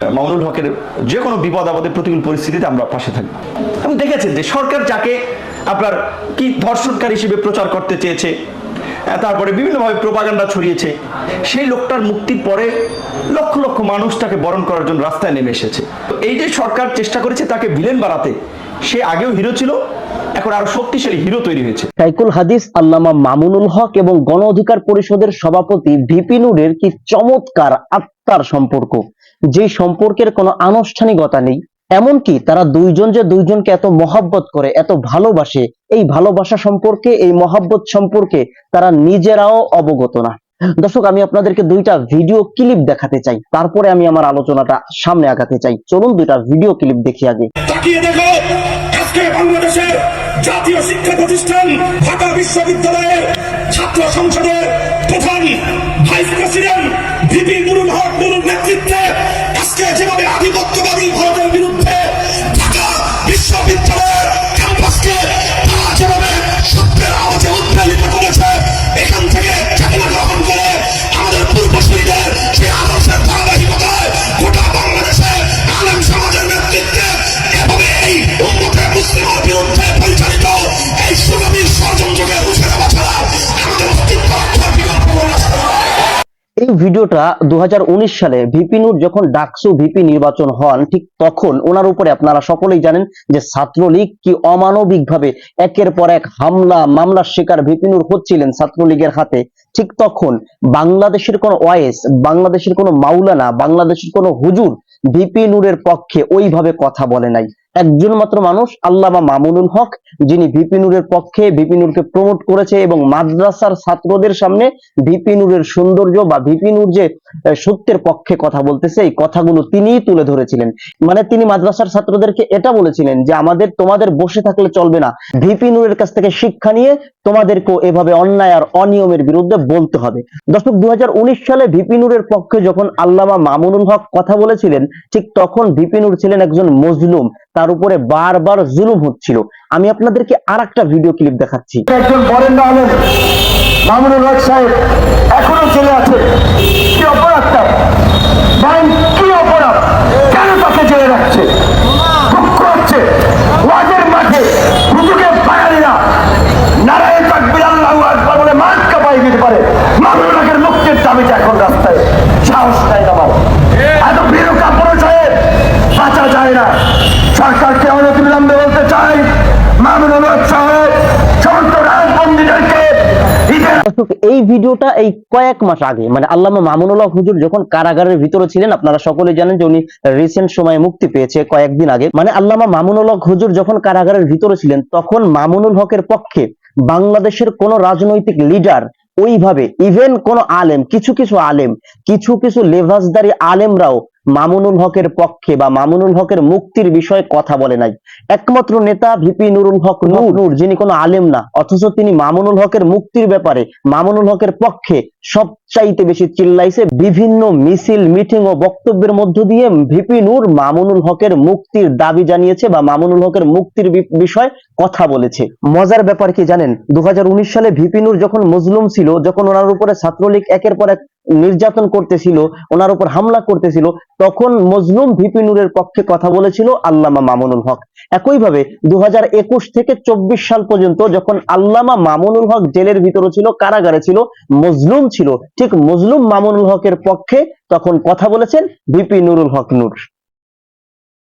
মামুনুল হকের যে কোনো বিপদ আপদে প্রতিকূল পরিস্থিতিতে আমরা পাশে থাকব। এবং দেখেছেন যে সরকার যাকে আপনার কি ধর্ষণকারী হিসেবে প্রচার করতে চেয়েছে তারপরে বিভিন্নভাবে প্রপাগান্ডা ছড়িয়েছে, সেই লোকটার মুক্তির পরে লক্ষ লক্ষ মানুষ তাকে বরণ করার জন্য রাস্তায় নেমে এসেছে। এই যে সরকার চেষ্টা করেছে তাকে ভিলেন বাড়াতে সে আগেও হিরো ছিল, এখন আরও শক্তিশালী হিরো তৈরি হয়েছে। সাইকুল হাদিস আল্লামা মামুনুল হক এবং গণ অধিকার পরিষদের সভাপতি ভিপি নুরের কি চমৎকার আত্মার সম্পর্ক। যে সম্পর্কের কোনো আনুষ্ঠানিকতা নেই, এমনকি তারা দুইজন যে দুইজনকে এত মহাব্বত করে, এত ভালোবাসে, এই ভালোবাসা সম্পর্কে, এই মহাব্বত সম্পর্কে তারা নিজেরাও অবগত না। দর্শক, আমি আপনাদেরকে দুইটা ভিডিও ক্লিপ দেখাতে চাই, তারপরে আমি আমার আলোচনাটা সামনে আগাতে চাই। চলুন দুইটা ভিডিও ক্লিপ দেখি আগে। বাংলাদেশের জাতীয় শিক্ষা প্রতিষ্ঠান, ঢাকা বিশ্ববিদ্যালয়ের ছাত্র সংসদের যেভাবে এই ভিডিওটা দু হাজার উনিশ সালে ভিপি নূর যখন ডাকসু ভিপি নির্বাচন হন, ঠিক তখন ওনার উপরে আপনারা সকলেই জানেন যে ছাত্রলীগ কি অমানবিকভাবে একের পর এক হামলা, মামলার শিকার ভিপি নূর হচ্ছিলেন ছাত্রলীগের হাতে। ঠিক তখন বাংলাদেশের কোনো ওয়েস বাংলাদেশের কোনো মাওলানা, বাংলাদেশের কোনো হুজুর ভিপি নূরের পক্ষে ওইভাবে কথা বলে নাই। একজন মাত্র মানুষ, আল্লামা মামুনুল হক, যিনি ভিপি নূরের পক্ষে ভিপি নূরকে প্রমোট করেছে এবং মাদ্রাসার ছাত্রদের সামনে ভিপি নূরের সৌন্দর্য বা ভিপি নূর যে সত্যের পক্ষে কথা বলতেছে, এই কথাগুলো তিনিই তুলে ধরেছিলেন। মানে তিনি মাদ্রাসার ছাত্রদেরকে এটা বলেছিলেন যে, আমাদের, তোমাদের বসে থাকলে চলবে না। ভিপি নূরের কাছ থেকে শিক্ষা নিয়ে তোমাদেরকেও এভাবে অন্যায় আর অনিয়মের বিরুদ্ধে বলতে হবে। দর্শক দু হাজার উনিশ সালে ভিপি নূরের পক্ষে যখন আল্লামা মামুনুল হক কথা বলেছিলেন, ঠিক তখন ভিপি নূর ছিলেন একজন মজলুম। তার উপরে বারবার জুলুম হচ্ছিল। আমি আপনাদেরকে আর একটা ভিডিও ক্লিপ দেখাচ্ছি। একজন হক সাহেব। এখনও জেলে আছে। কি দর্শক, এই ভিডিওটা এই কয়েক মাস আগে মানে আল্লামা মামুনুল্লাহ হুজুর যখন কারাগারের ভিতরে ছিলেন, আপনারা সকলে জানেন যে উনি রিসেন্ট সময়ে মুক্তি পেয়েছে কয়েকদিন আগে। মানে আল্লামা মামুনুল্লাহ হুজুর যখন কারাগারের ভিতরে ছিলেন, তখন মামুনুল হকের পক্ষে বাংলাদেশের কোন রাজনৈতিক লিডার ওইভাবে ইভেন কোন আলেম, কিছু কিছু আলেম, কিছু কিছু লেভাসদারি আলেমরাও মামুনুল হকের পক্ষে বা মামুনুল হকের মুক্তির বিষয়ে কথা বলে নাই। একমাত্র নেতা ভিপি নুরুল হক নূর। যিনি কোনো আলেম না অথচ তিনি মামুনুল হকের মুক্তির ব্যাপারে মামুনুল হকের পক্ষে সবচাইতে বেশি চিল্লাইছে বিভিন্ন মিছিল মিটিং ও বক্তব্যের মধ্য দিয়ে ভিপি নূর মামুনুল হকের মুক্তির দাবি জানিয়েছে বা মামুনুল হকের মুক্তির বিষয়ে কথা বলেছে। মজার ব্যাপার কি জানেন? দু হাজার উনিশ সালে ভিপি নূর যখন মজলুম ছিল যখন ওনার উপরে ছাত্রলীগ একের পর এক নির্যাতন করতেছিল ওনার উপর হামলা করতেছিল তখন মজলুম ভিপি নূরের পক্ষে কথা বলেছিল আল্লামা মামুনুল হক। একইভাবে দু হাজার একুশ থেকে চব্বিশ সাল পর্যন্ত যখন আল্লামা মামুনুল হক জেলের ভিতরে ছিল, কারাগারে ছিল, মজলুম ছিল, ঠিক মজলুম মামুনুল হকের পক্ষে তখন কথা বলেছেন ভিপি নুরুল হক নূর।